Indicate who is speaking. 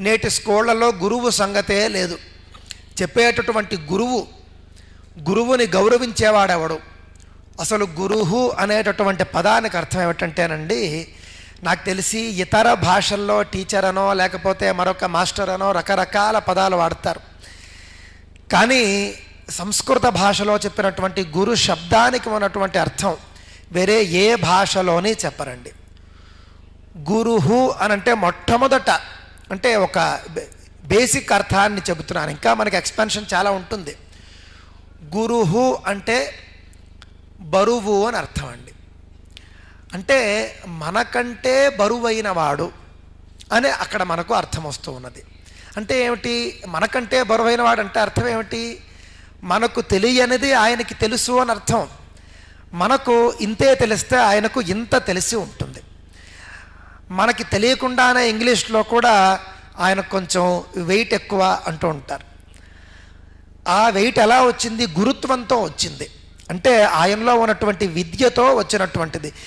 Speaker 1: నేటి స్కూళ్ళలో గురువు సంగతే లేదు. చెప్పేటటువంటి గురువు గురువుని గౌరవించేవాడెవడు? అసలు గురువు అనేటటువంటి పదానికి అర్థం ఏమిటంటేనండి నాకు తెలిసి ఇతర భాషల్లో టీచర్ అనో లేకపోతే మరొక మాస్టర్ అనో రకరకాల పదాలు వాడతారు. కానీ సంస్కృత భాషలో చెప్పినటువంటి గురు శబ్దానికి ఉన్నటువంటి అర్థం వేరే ఏ భాషలోని చెప్పరండి. గురుహు అని అంటే మొట్టమొదట అంటే ఒక బేసిక్ అర్థాన్ని చెబుతున్నాను. ఇంకా మనకి ఎక్స్పెన్షన్ చాలా ఉంటుంది. గురుహు అంటే బరువు అని అర్థం అండి. అంటే మనకంటే బరువైన వాడు అని అక్కడ మనకు అర్థం వస్తూ ఉన్నది. అంటే ఏమిటి? మనకంటే బరువైన వాడు అంటే అర్థం ఏమిటి? మనకు తెలియనిది ఆయనకి తెలుసు అని అర్థం. మనకు ఇంతే తెలిస్తే ఆయనకు ఇంత తెలిసి ఉంటుంది. మనకి తెలియకుండానే ఇంగ్లీష్లో కూడా ఆయన కొంచెం వెయిట్ ఎక్కువ అంటూ ఉంటారు. ఆ వెయిట్ ఎలా వచ్చింది? గురుత్వంతో వచ్చింది. అంటే ఆయనలో ఉన్నటువంటి విద్యతో వచ్చినటువంటిది.